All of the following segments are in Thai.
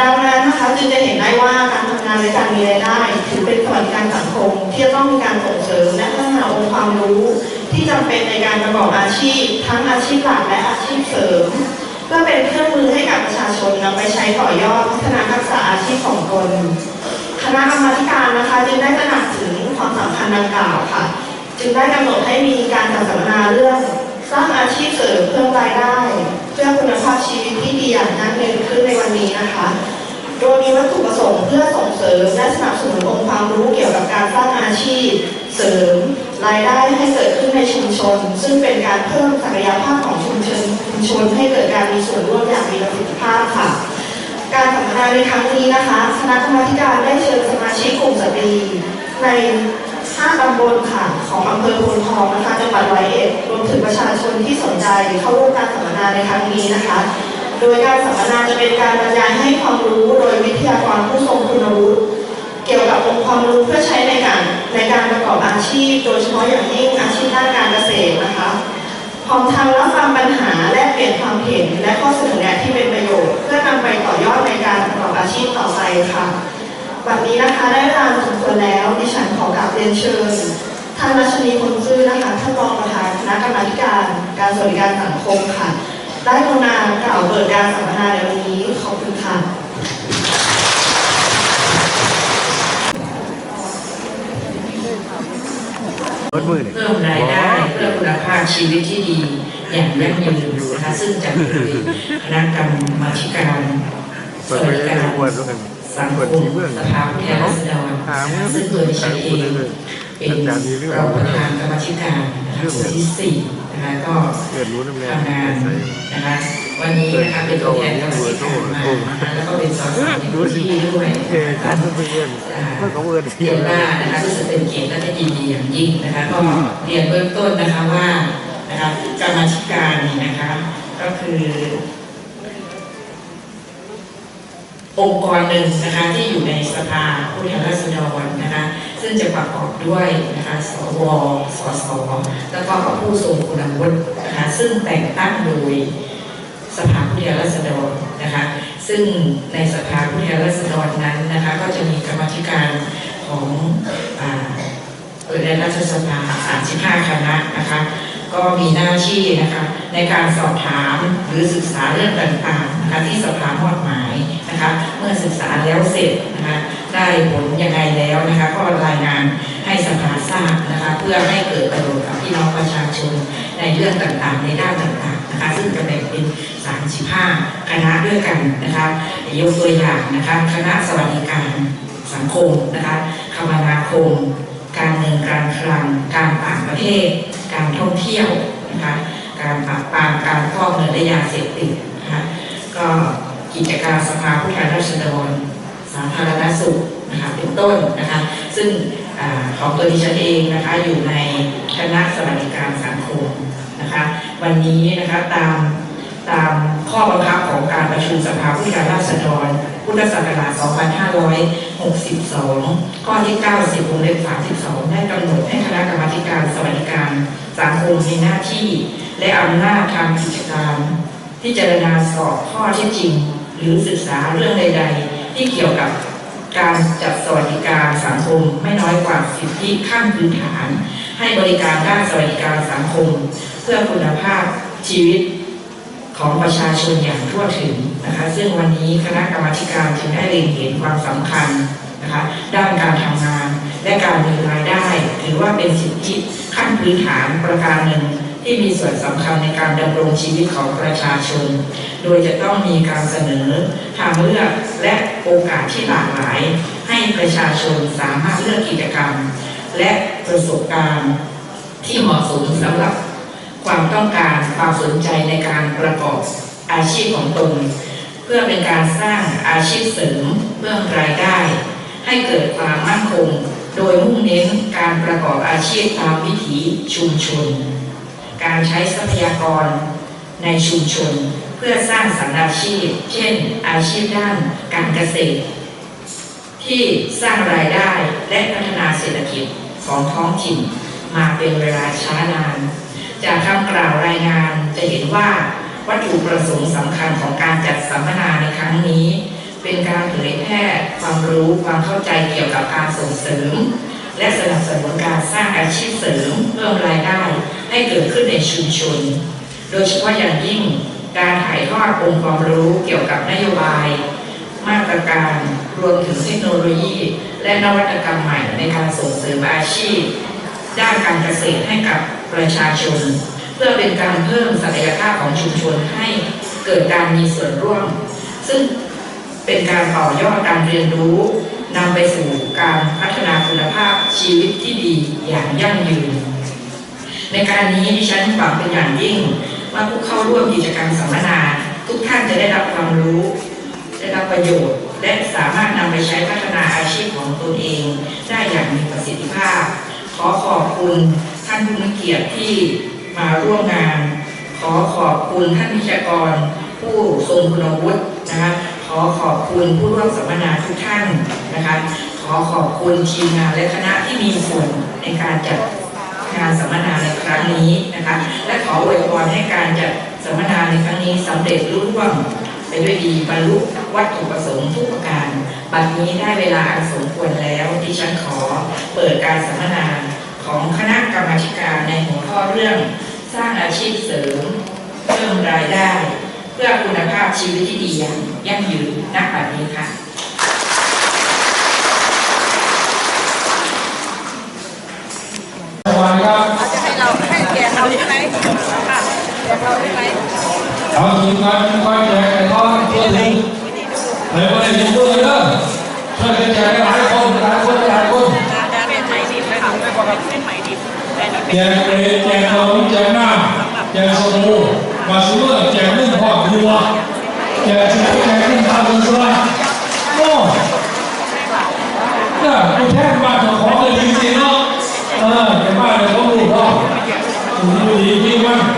ดังนั้นนะคะจึงจะเห็นได้ว่าการทำงานและการมีรายได้ถือเป็นสวัสดิการสังคมที่จะต้องมีการส่งเสริมและพัฒนาองค์ความรู้ ที่จำเป็นในการประกอบอาชีพ ทั้งอาชีพหลักและอาชีพเสริมเพื่อเป็นเครื่องมือให้กับประชาชนนำไปใช้ต่อยอดพัฒนาทักษะอาชีพของตนคณะกรรมการนะคะจึงได้ตระหนักถึงความสำคัญดังกล่าวค่ะ จึงได้กำหนดให้มีการจัดสัมมนาเรื่องสร้างอาชีพเสริมเพิ่มรายได้ พื่อคุณภาพชีวิตที่ดีอย่างยั่งยืนขึ้นในวันนี้นะคะ โดยมีวัตถุประสงค์เพื่อส่งเสริมและสนับสนุนองค์ความรู้เกี่ยวกับการสร้างอาชีพ เสริม รายได้ให้เกิดขึ้นในชุมชน ซึ่งเป็นการเพิ่มศักยภาพของชุมชนชุมชนให้เกิดการมีส่วนร่วมอย่างมีประสิทธิภาพค่ะ การสัมมนาในครั้งนี้นะคะ คณะกรรมการได้เชิญสมาชิกกลุ่มสตรีใน 5ตำบลค่ะของอำเภอพนทองนะคะจังหวัดร้อยเอ็ดรวมถึงประชาชนที่สนใจเข้าร่วมการสัมมนาในครั้งนี้นะคะ โดยการสัมมนาจะเป็นการบรรยายให้ความรู้โดยวิทยากรผู้ทรงคุณวุฒิเกี่ยวกับองค์ความรู้เพื่อใช้ในการในการประกอบอาชีพ โดยเฉพาะอย่างยิ่งอาชีพด้านการเกษตรนะคะพร้อมทั้งรับฟังปัญหาและเปลี่ยนความเห็นและข้อเสนอแนะที่เป็นประโยชน์ เพื่อนำไปต่อยอดในการประกอบอาชีพต่อไปค่ะวันนี้นะคะได้เวลาสมควรแล้ว ดิฉันขอกราบเรียนเชิญท่านรัชนีคนซื่อนะคะท่านรองประธานคณะกรรมาธิการการสวัสดิการสังคมค่ะ ได้กรุณากล่าวเปิดการสัมมนาในวันนี้ขอบคุณค่ะรถมือนี่เพิ่มรายได้เพื่อคุณภาพชีวิตที่ดีอย่างยั่งยืนนะคะซึ่งจะมีคณะกรรมาธิการสเปิดวัไปสดิยักาง รปวดด้วยกันสังคเปิดมทีเพื่อนสภาผู้แทนราษฎรหาเมื่อซึ่งโดยดิฉันเองเป็นรองประธานกรรมธิการนะคะคนที่สี่นะคะก็เกิดรู้น้ำแรงทำงานนะคะวันนี้นะคะเป็นตัวแทนกรรมธิการมาแล้วก็เป็นสสในพื้นที่ด้วยเทกันเพื่อนเพื่อนก็เวิร์ดเรียนว่านะคะรู้สึกเป็นเกียรติและก็ยินดีอย่างยิ่งนะคะก็เรียนเบื้องต้นนะคะว่านะคะกรรมธิการนี่นะคะก็คือ องค์กรหนึ่งนะคะที่อยู่ในสภาผู้แทนราษฎรนะคะซึ่งจะประกอบด้วยนะคะสวสสแล้วก็ผู้ทรงคุณวุฒินะคะซึ่งแต่งตั้งโดยสภาผู้แทนราษฎรนะคะซึ่งในสภาผู้แทนราษฎรนั้นนะคะก็จะมีกรรมธิการของในรัฐสภา 35 คณะนะคะก็มีหน้าที่นะคะในการสอบถามหรือศึกษาเรื่องต่างๆนะคะที่สภามอบหม นะคะเมื่อศึกษาแล้วเสร็จนะคะได้ผลยังไงแล้วนะคะก็รายงานให้สภาทราบนะคะเพื่อให้เกิดประโยชน์กับพี่น้องประชาชนในเรื่องต่างๆ ในด้านต่างๆนะคะซึ่งจะแบ่งเป็น 35 คณะด้วยกันนะคะยกตัวอย่างนะคะคณะสวัสดิการสังคมนะคะคมนาคม การเงินการคลัง การต่างประเทศ การท่องเที่ยวนะคะการปราบปรามการฟอกเงินและยาเสพติดนะคะก็ กิจการสภาผู้แทนราษฎรสาธารณสุขนะคะเป็นต้นนะคะ ซึ่งอของตัวดิฉันเองนะคะอยู่ในคณะสวัสดิการสังคมนะคะวันนี้นะคะตามตามข้อบังคับของการประชุมสภาผู้แทนราษฎรพุทธศักราช 2562 ข้อที่ 90วงเล็บ32 ได้กำหนดให้คณะกรรมาธิการสวัสดิการสังคมมีหน้าที่ และอำนาจทางกิจการพิจารณาสอบข้อเท็จจริง หรือศึกษาเรื่องใด ๆ ที่เกี่ยวกับการจัดสวัสดิการสังคมไม่น้อยกว่าสิทธิขั้นพื้นฐาน ให้บริการด้านสวัสดิการสังคม เพื่อคุณภาพชีวิตของประชาชนอย่างทั่วถึงนะคะ ซึ่งวันนี้คณะกรรมาการจึงได้เล็งเห็นความสำคัญนะคะด้านการทำงานและการมีรายได้ ถือว่าเป็นสิทธิขั้นพื้นฐานประการหนึ่ง ที่มีส่วนสำคัญในการดำรงชีวิตของประชาชน โดยจะต้องมีการเสนอทางเลือกและโอกาสที่หลากหลาย ให้ประชาชนสามารถเลือกกิจกรรม และประสบการณ์ที่เหมาะสมสำหรับความต้องการความสนใจในการประกอบอาชีพของตน เพื่อเป็นการสร้างอาชีพเสริมเพิ่มรายได้ ให้เกิดความมั่นคง โดยมุ่งเน้นการประกอบอาชีพตามวิถีชุมชน การใช้ทรัพยากรในชุมชน เพื่อสร้างสรรค์อาชีพ เช่น อาชีพด้านการเกษตร ที่สร้างรายได้และพัฒนาเศรษฐกิจของท้องถิ่นมาเป็นเวลาช้านาน จากคำกล่าวรายงานจะเห็นว่าวัตถุประสงค์สำคัญของการจัดสัมมนาในครั้งนี้ เป็นการเผยแพร่ความรู้ความเข้าใจเกี่ยวกับการส่งเสริม และสนับสนุนการสร้างอาชีพเสริมเพิ่มรายได้ ให้เกิดขึ้นในชุมชน โดยเฉพาะอย่างยิ่งการถ่ายทอดองค์ความรู้เกี่ยวกับนโยบาย มาตรการรวมถึงเทคโนโลยี และนวัตกรรมใหม่ในการส่งเสริมอาชีพ ด้านการเกษตรให้กับประชาชน เพื่อเป็นการเพิ่มศักยภาพของชุมชนให้เกิดการมีส่วนร่วม ซึ่งเป็นการต่อยอดการเรียนรู้นำไปสู่การพัฒนาคุณภาพชีวิตที่ดีอย่างยั่งยืน ในการนี้ดิฉันหวังเป็นอย่างยิ่ง ว่าผู้เข้าร่วมกิจกรรมสัมมนา ทุกท่านจะได้รับความรู้ ได้รับประโยชน์ และสามารถนำไปใช้พัฒนาอาชีพของตนเอง ได้อย่างมีประสิทธิภาพ ขอขอบคุณท่านผู้มีเกียรติที่มาร่วมงาน ขอขอบคุณท่านวิชากร ผู้ทรงคุณวุฒินะคะขอขอบคุณผู้ร่วมสัมมนาทุกท่านนะคะ ขอขอบคุณทีมงานและคณะที่มีส่วนในการจัด งานสัมมนาในครั้งนี้นะคะ และขออวยพรให้การจัดสัมมนาในครั้งนี้สำเร็จรุ่ร่วงไปด้วยดีบรรลุวัตถุประสงค์ทุกประการ บัดนี้ได้เวลาอันสมควรแล้วที่ฉันขอเปิดการสัมมนาของคณะกรรมการในหัวข้อเรื่อง สร้างอาชีพเสริม เพิ่มรายได้ เพื่อคุณภาพชีวิตที่ดีอย่างยั่งยืนณบัดนี้ค่ะ สวัสดีครับ จะให้เราให้แกเราใช่ไหมค่ะแก เราใช่ไหมเอาทีมงานคอยแจกไก่ทอดทั่วถึงเลยวันนี้ผมพูดเลยเด้อช่วยกันแจกหลายคนหลายคนหลายคนจะเป็นแจกเปรย์แจกขนมแจกน้ำแจกสบู่มาซื้อแจกนึ่องพอกบัวแจกชิ้นแจกนึ่องทาบุญสลาโอ้เนี่ยกูแทนมาของของเลยจริงๆเนาะเออแต่บ้านเลยเขาลูกเนาะดูดีจริงมั้งเอาวันแจกเลยว่าเอาเรื่องไปแจกเลยทุกคนอยู่นี่ยางเลยมาถามเลยถามเลยยางมันเหลือไปไหนเอาะถุงคนละถุงเราหรือมาพ่อด้วยกันอันเดีย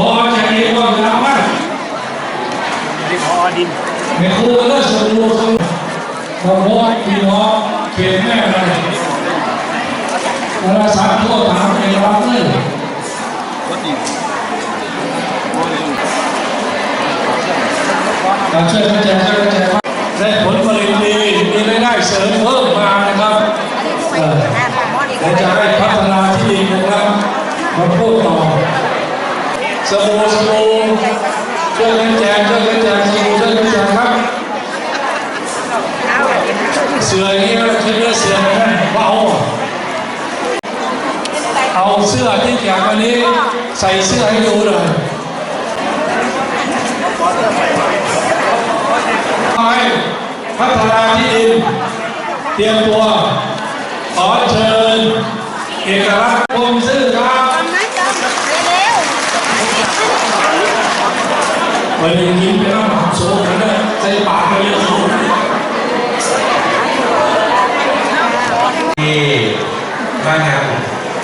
พอแจกเองก็จะมานี่พอดินเมื่อครูเลิกสมุทรสมุทรพ่อพี่น้องเขตแม่อะไรเวลาสามทั่วถามเองรับเลยการช่วยกันแจกช่วยกันแจกได้ผลผลิตดีมีรายได้เสริมเพิ่มมานะครับเออและจะให้พัฒนาที่ดีนะครับมาพูดต่อ สบู่สบู่ช่วยกันแจกช่วยกันแจกสบู่ช่วยกันแจกครับเสืออย่างนี้เราคิดว่าเสือไหมว่าเอาเอาเสื้อที่แจกวันนี้ใส่เสื้อให้ดูหน่อยไปพัฒนาที่ดินเตรียมตัวขอเชิญเอกลักษณ์คมซื่อครับ วันนี้กินไปแล้วโซ่กันเลยใจปากไปเลยโซ่ที่บ้านงาน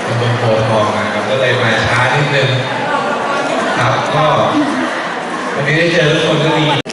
ตำบลโพธิ์ทองนะครับก็เลยมาช้านิดนึงครับก็วันนี้ได้เจอทุกคนก็ดี